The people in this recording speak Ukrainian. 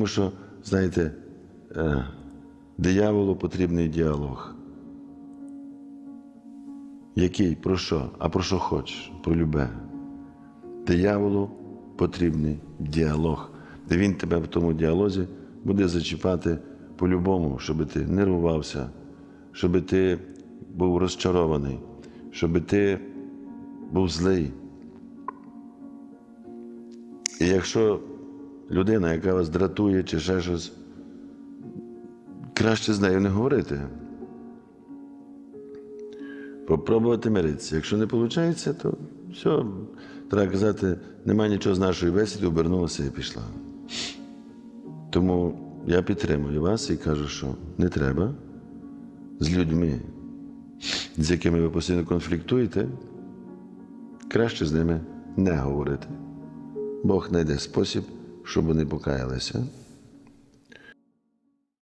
Тому що, знаєте, е, дияволу потрібний діалог. Який? Про що? А про що хочеш? Про любе. Дияволу потрібний діалог, де він тебе в тому діалозі буде зачіпати по-любому, щоб ти нервувався, щоб ти був розчарований, щоб ти був злий. І якщо людина, яка вас дратує чи ще щось, краще з нею не говорити. Попробувати миритися. Якщо не виходить, то все, треба казати, немає нічого з нашої бесіди, обернулася і пішла. Тому я підтримую вас і кажу, що не треба з людьми, з якими ви постійно конфліктуєте, краще з ними не говорити. Бог знайде спосіб, щоб вони покаялися.